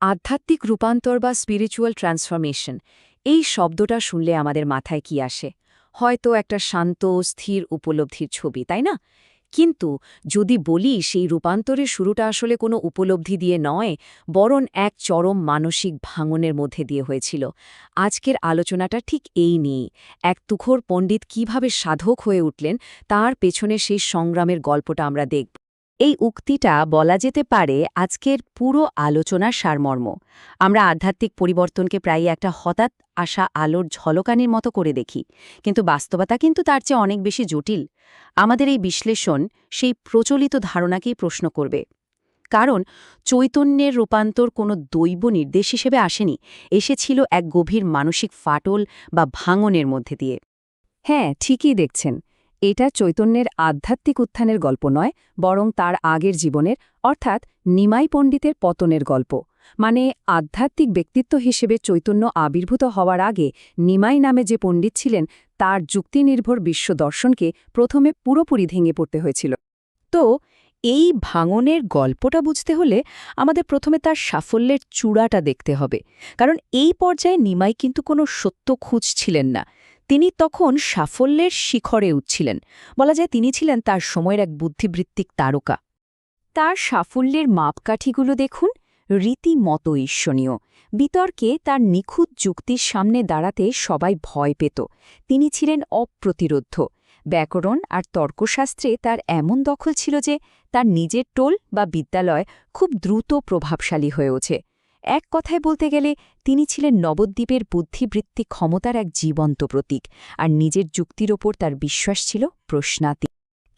আধ্যাত্মিক রূপান্তর বা স্পিরিচুয়াল ট্রান্সফরমেশন এই শব্দটা শুনলে আমাদের মাথায় কি আসে? হয়তো একটা শান্ত, স্থির, উপলব্ধির ছবি, তাই না? কিন্তু যদি বলি, সেই রূপান্তরের শুরুটা আসলে কোনো উপলব্ধি দিয়ে নয়, বরং এক চরম মানসিক ভাঙনের মধ্যে দিয়ে হয়েছিল। আজকের আলোচনাটা ঠিক এই নিয়েই। এক তুখোর পণ্ডিত কীভাবে সাধক হয়ে উঠলেন, তার পেছনে সেই সংগ্রামের গল্পটা আমরা দেখব। এই উক্তিটা বলা যেতে পারে আজকের পুরো আলোচনার সারমর্ম। আমরা আধ্যাত্মিক পরিবর্তনকে প্রায় একটা হঠাৎ আসা আলোর ঝলকানির মতো করে দেখি, কিন্তু বাস্তবতা কিন্তু তার চেয়ে অনেক বেশি জটিল। আমাদের এই বিশ্লেষণ সেই প্রচলিত ধারণাকেই প্রশ্ন করবে। কারণ চৈতন্যের রূপান্তর কোনো দৈব নির্দেশ হিসেবে আসেনি, এসেছিল এক গভীর মানসিক ফাটল বা ভাঙনের মধ্যে দিয়ে। হ্যাঁ ঠিকই দেখছেন। এটা চৈতন্যের আধ্যাত্মিক উত্থানের গল্প নয়, বরং তার আগের জীবনের, অর্থাৎ নিমাই পণ্ডিতের পতনের গল্প। মানে আধ্যাত্মিক ব্যক্তিত্ব হিসেবে চৈতন্য আবির্ভূত হওয়ার আগে নিমাই নামে যে পণ্ডিত ছিলেন, তার যুক্তিনির্ভর বিশ্ব দর্শনকে প্রথমে পুরোপুরি ভেঙে পড়তে হয়েছিল। তো এই ভাঙনের গল্পটা বুঝতে হলে আমাদের প্রথমে তার সাফল্যের চূড়াটা দেখতে হবে। কারণ এই পর্যায়ে নিমাই কিন্তু কোনো সত্য খুঁজছিলেন না। তিনি তখন সাফল্যের শিখরে উঠছিলেন। বলা যায় তিনি ছিলেন তার সময়ের এক বুদ্ধিবৃত্তিক তারকা। তার সাফল্যের মাপকাঠিগুলো দেখুন, রীতিমতো ঈর্ষণীয়। বিতর্কে তার নিখুঁত যুক্তির সামনে দাঁড়াতে সবাই ভয় পেত। তিনি ছিলেন অপ্রতিরোধ্য। ব্যাকরণ আর তর্কশাস্ত্রে তার এমন দখল ছিল যে, তার নিজের টোল বা বিদ্যালয় খুব দ্রুত প্রভাবশালী হয়ে ওঠে। এক কথায় বলতে গেলে, তিনি ছিলেন নবদ্বীপের বুদ্ধিবৃত্তি ক্ষমতার এক জীবন্ত প্রতীক, আর নিজের যুক্তির ওপর তার বিশ্বাস ছিল প্রশ্নাতি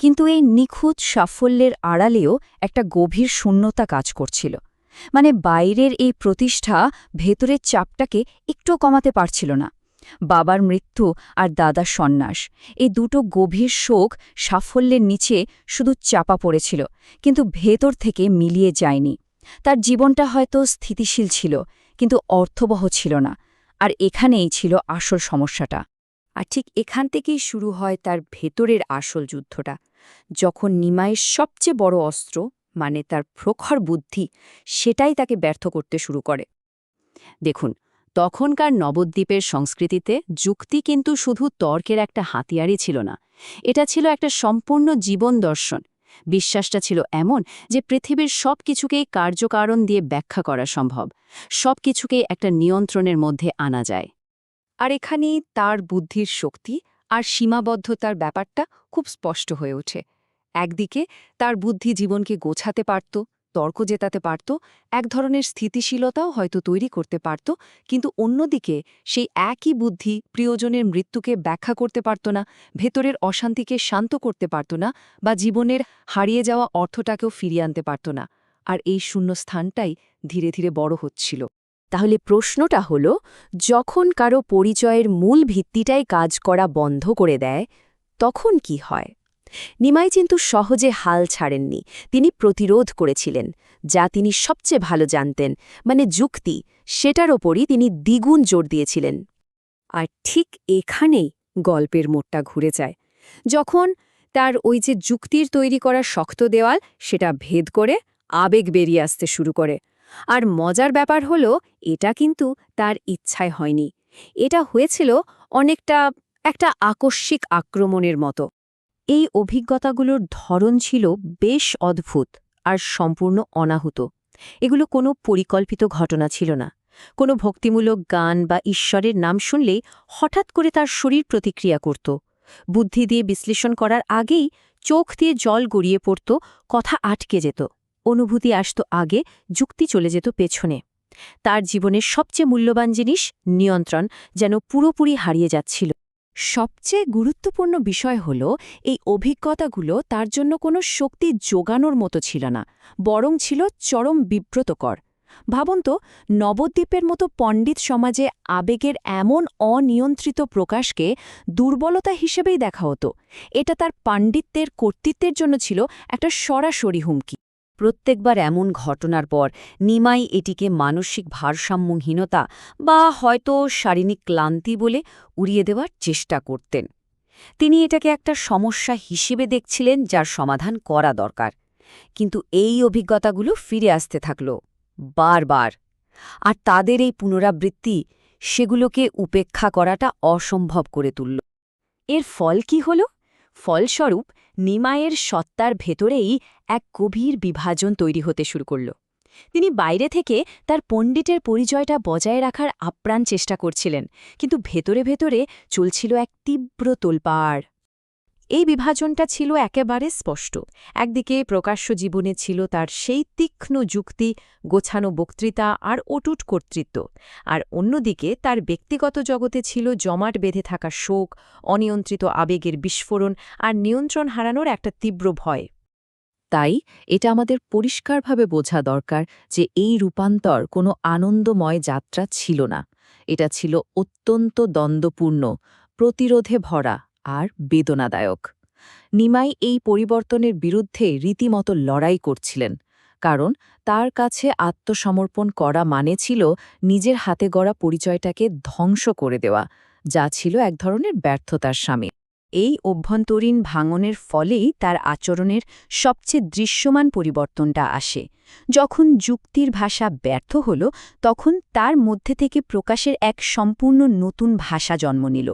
কিন্তু এই নিখুঁত সাফল্যের আড়ালেও একটা গভীর শূন্যতা কাজ করছিল। মানে বাইরের এই প্রতিষ্ঠা ভেতরের চাপটাকে একটু কমাতে পারছিল না। বাবার মৃত্যু আর দাদার সন্ন্যাস, এই দুটো গভীর শোক সাফল্যের নিচে শুধু চাপা পড়েছিল, কিন্তু ভেতর থেকে মিলিয়ে যায়নি। তার জীবনটা হয়তো স্থিতিশীল ছিল, কিন্তু অর্থবহ ছিল না, আর এখানেই ছিল আসল সমস্যাটা। আর ঠিক এখান থেকেই শুরু হয় তার ভেতরের আসল যুদ্ধটা, যখন নিমাইয়ের সবচেয়ে বড় অস্ত্র মানে তার প্রখর বুদ্ধি, সেটাই তাকে ব্যর্থ করতে শুরু করে। দেখুন, তখনকার নবদ্বীপের সংস্কৃতিতে যুক্তি কিন্তু শুধু তর্কের একটা হাতিয়ারই ছিল না, এটা ছিল একটা সম্পূর্ণ জীবন দর্শন বিশ্বাসটা ছিল এমন যে পৃথিবীর সব কিছুকেই কার্যকারণ দিয়ে ব্যাখ্যা করা সম্ভব। সব কিছুকেই একটা নিয়ন্ত্রণের মধ্যে আনা যায়। আর এখানেই তার বুদ্ধির শক্তি আর সীমাবদ্ধতার ব্যাপারটা খুব স্পষ্ট হয়ে ওঠে। একদিকে তার বুদ্ধি জীবনকে গোছাতে পারত তর্ক জেতাতে পারত, এক ধরনের স্থিতিশীলতাও হয়তো তৈরি করতে পারত, কিন্তু অন্যদিকে সেই একই বুদ্ধি প্রিয়জনের মৃত্যুকে ব্যাখ্যা করতে পারত না, ভেতরের অশান্তিকে শান্ত করতে পারত না বা জীবনের হারিয়ে যাওয়া অর্থটাকেও ফিরিয়ে আনতে পারত না। আর এই শূন্যস্থানটাই ধীরে ধীরে বড় হচ্ছিল। তাহলে প্রশ্নটা হল, যখন কারও পরিচয়ের মূল ভিত্তিটাই কাজ করা বন্ধ করে দেয়, তখন কি হয়? নিমাই কিন্তু সহজে হাল ছাড়েননি। তিনি প্রতিরোধ করেছিলেন, যা তিনি সবচেয়ে ভালো জানতেন মানে যুক্তি, সেটার ওপরই তিনি দ্বিগুণ জোর দিয়েছিলেন। আর ঠিক এখানেই গল্পের মোড়টা ঘুরে যায়। যখন তার ওই যে যুক্তির তৈরি করা শক্ত দেওয়াল, সেটা ভেদ করে আবেগ বেরিয়ে আসতে শুরু করে। আর মজার ব্যাপার হল, এটা কিন্তু তার ইচ্ছায় হয়নি। এটা হয়েছিল অনেকটা একটা আকস্মিক আক্রমণের মতো। এই অভিজ্ঞতাগুলোর ধরন ছিল বেশ অদ্ভুত আর সম্পূর্ণ অনাহুত। এগুলো কোনো পরিকল্পিত ঘটনা ছিল না। কোনো ভক্তিমূলক গান বা ঈশ্বরের নাম শুনলেই হঠাৎ করে তার শরীর প্রতিক্রিয়া করত। বুদ্ধি দিয়ে বিশ্লেষণ করার আগেই চোখ দিয়ে জল গড়িয়ে পড়ত, কথা আটকে যেত। অনুভূতি আসত আগে, যুক্তি চলে যেত পেছনে। তার জীবনের সবচেয়ে মূল্যবান জিনিস নিয়ন্ত্রণ, যেন পুরোপুরি হারিয়ে যাচ্ছিল। সবচেয়ে গুরুত্বপূর্ণ বিষয় হল, এই অভিজ্ঞতাগুলো তার জন্য কোনো শক্তি যোগানোর মতো ছিল না, বরং ছিল চরম বিব্রতকর। ভাবুন তো, নবদ্বীপের মতো পণ্ডিত সমাজে আবেগের এমন অনিয়ন্ত্রিত প্রকাশকে দুর্বলতা হিসেবেই দেখা হতো। এটা তার পাণ্ডিত্যের কর্তৃত্বের জন্য ছিল একটা সরাসরি হুমকি। প্রত্যেকবার এমন ঘটনার পর নিমাই এটিকে মানসিক ভারসাম্যহীনতা বা হয়তো শারীরিক ক্লান্তি বলে উড়িয়ে দেওয়ার চেষ্টা করতেন। তিনি এটাকে একটা সমস্যা হিসেবে দেখছিলেন যার সমাধান করা দরকার। কিন্তু এই অভিজ্ঞতাগুলো ফিরে আসতে থাকল, বারবার। আর তাদের এই পুনরাবৃত্তি সেগুলোকে উপেক্ষা করাটা অসম্ভব করে তুলল। এর ফল কি হল? ফলস্বরূপ নিমায়ের সত্তার ভেতরেই এক গভীর বিভাজন তৈরি হতে শুরু করল। তিনি বাইরে থেকে তার পণ্ডিতের পরিচয়টা বজায় রাখার আপ্রাণ চেষ্টা করছিলেন, কিন্তু ভেতরে ভেতরে চলছিল এক তীব্র তোলপাড়। এই বিভাজনটা ছিল একেবারে স্পষ্ট। একদিকে প্রকাশ্য জীবনে ছিল তার সেই তীক্ষ্ণ যুক্তি, গোছানো বক্তৃতা আর অটুট কর্তৃত্ব। আর অন্যদিকে তার ব্যক্তিগত জগতে ছিল জমাট বেঁধে থাকা শোক, অনিয়ন্ত্রিত আবেগের বিস্ফোরণ আর নিয়ন্ত্রণ হারানোর একটা তীব্র ভয়। তাই এটা আমাদের পরিষ্কারভাবে বোঝা দরকার যে এই রূপান্তর কোনো আনন্দময় যাত্রা ছিল না। এটা ছিল অত্যন্ত দ্বন্দ্বপূর্ণ, প্রতিরোধে ভরা। আর বেদনাদায়ক। নিমাই এই পরিবর্তনের বিরুদ্ধে রীতিমতো লড়াই করছিলেন, কারণ তার কাছে আত্মসমর্পণ করা মানে ছিল নিজের হাতে গড়া পরিচয়টাকে ধ্বংস করে দেওয়া, যা ছিল এক ধরনের ব্যর্থতার স্বামী এই অভ্যন্তরীণ ভাঙনের ফলেই তার আচরণের সবচেয়ে দৃশ্যমান পরিবর্তনটা আসে। যখন যুক্তির ভাষা ব্যর্থ হল, তখন তার মধ্যে থেকে প্রকাশের এক সম্পূর্ণ নতুন ভাষা জন্ম নিল।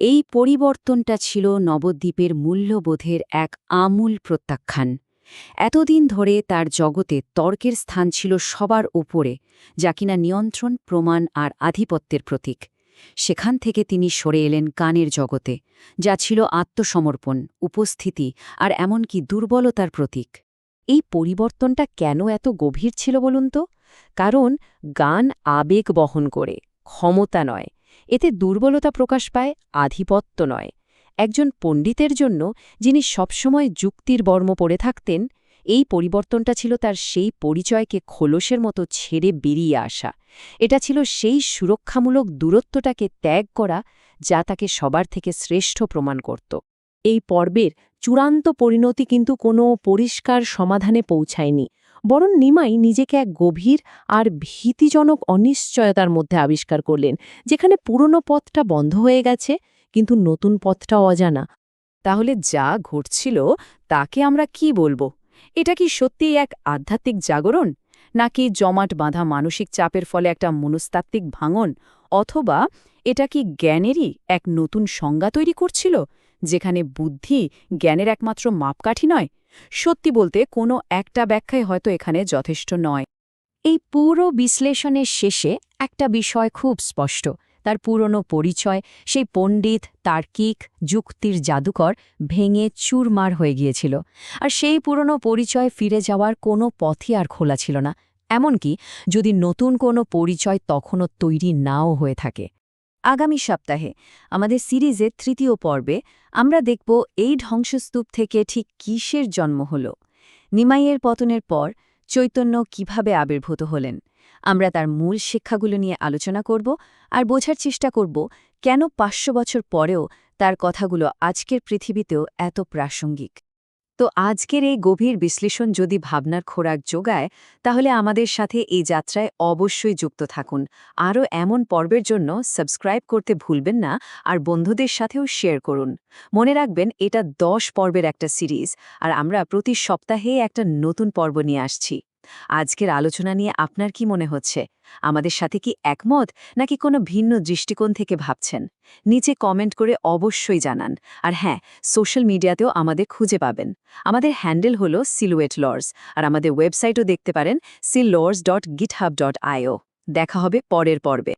এই পরিবর্তনটা ছিল নবদ্বীপের মূল্যবোধের এক আমূল প্রত্যাখ্যান। এতদিন ধরে তার জগতে তর্কের স্থান ছিল সবার ওপরে যা কিনা নিয়ন্ত্রণ, প্রমাণ আর আধিপত্যের প্রতীক। সেখান থেকে তিনি সরে এলেন কানের জগতে, যা ছিল আত্মসমর্পণ, উপস্থিতি আর এমনকি দুর্বলতার প্রতীক। এই পরিবর্তনটা কেন এত গভীর ছিল বলুন তো? কারণ গান আবেগ বহন করে, ক্ষমতা নয়। এতে দুর্বলতা প্রকাশ পায়, আধিপত্য নয়। একজন পণ্ডিতের জন্য যিনি সবসময় যুক্তির বর্ম পড়ে থাকতেন, এই পরিবর্তনটা ছিল তার সেই পরিচয়কে খোলসের মতো ছেড়ে বেরিয়ে আসা। এটা ছিল সেই সুরক্ষামূলক দূরত্বটাকে ত্যাগ করা যা তাকে সবার থেকে শ্রেষ্ঠ প্রমাণ করত। এই পর্বের চূড়ান্ত পরিণতি কিন্তু কোনো পরিষ্কার সমাধানে পৌঁছায়নি। বরং নিমাই নিজেকে এক গভীর আর ভীতিজনক অনিশ্চয়তার মধ্যে আবিষ্কার করলেন, যেখানে পুরনো পথটা বন্ধ হয়ে গেছে, কিন্তু নতুন পথটা অজানা। তাহলে যা ঘটছিল, তাকে আমরা কি বলব? এটা কি সত্যিই এক আধ্যাত্মিক জাগরণ? নাকি জমাট বাঁধা মানসিক চাপের ফলে একটা মনস্তাত্ত্বিক ভাঙন? অথবা এটা কি জ্ঞানেরই এক নতুন সংজ্ঞা তৈরি করছিল? যেখানে বুদ্ধি জ্ঞানের একমাত্র মাপকাঠি নয়, সত্যি বলতে কোনো একটা ব্যাখ্যাই হয়তো এখানে যথেষ্ট নয়। এই পুরো বিশ্লেষণের শেষে একটা বিষয় খুব স্পষ্ট, তার পুরনো পরিচয়, সেই পণ্ডিত, তার্কিক যুক্তির জাদুকর ভেঙে চুরমার হয়ে গিয়েছিল, আর সেই পুরনো পরিচয় ফিরে যাওয়ার কোনো পথই আর খোলা ছিল না, এমনকি যদি নতুন কোনো পরিচয় তখনও তৈরি নাও হয়ে থাকে। আগামী সপ্তাহে আমাদের সিরিজের তৃতীয় পর্বে আমরা দেখব এই ধ্বংসস্তূপ থেকে ঠিক কিসের জন্ম হল। নিমাইয়ের পতনের পর চৈতন্য কীভাবে আবির্ভূত হলেন, আমরা তার মূল শিক্ষাগুলো নিয়ে আলোচনা করব আর বোঝার চেষ্টা করব কেন পাঁচশো বছর পরেও তার কথাগুলো আজকের পৃথিবীতেও এত প্রাসঙ্গিক। তো আজকের এই গভীর বিশ্লেষণ যদি ভাবনার খোরাক যোগায়, তাহলে আমাদের সাথে এই যাত্রায় অবশ্যই যুক্ত থাকুন। আরও এমন পর্বের জন্য সাবস্ক্রাইব করতে ভুলবেন না আর বন্ধুদের সাথেও শেয়ার করুন। মনে রাখবেন, এটা দশ পর্বের একটা সিরিজ, আর আমরা প্রতি সপ্তাহে একটা নতুন পর্ব নিয়ে আসছি। আজকের আলোচনা নিয়ে আপনার কি মনে হচ্ছে? আমাদের সাথে কি একমত, নাকি কোনো ভিন্ন দৃষ্টিকোণ থেকে ভাবছেন? নিচে কমেন্ট করে অবশ্যই জানান। আর হ্যাঁ সোশ্যাল মিডিয়াতেও আমাদের খুঁজে পাবেন। আমাদের হ্যান্ডেল হল সিলুয়েট লর্স আর আমাদের ওয়েবসাইটও দেখতে পারেন সিল লর্স ডট গিটহাব ডট আইও। দেখা হবে পরের পর্বে।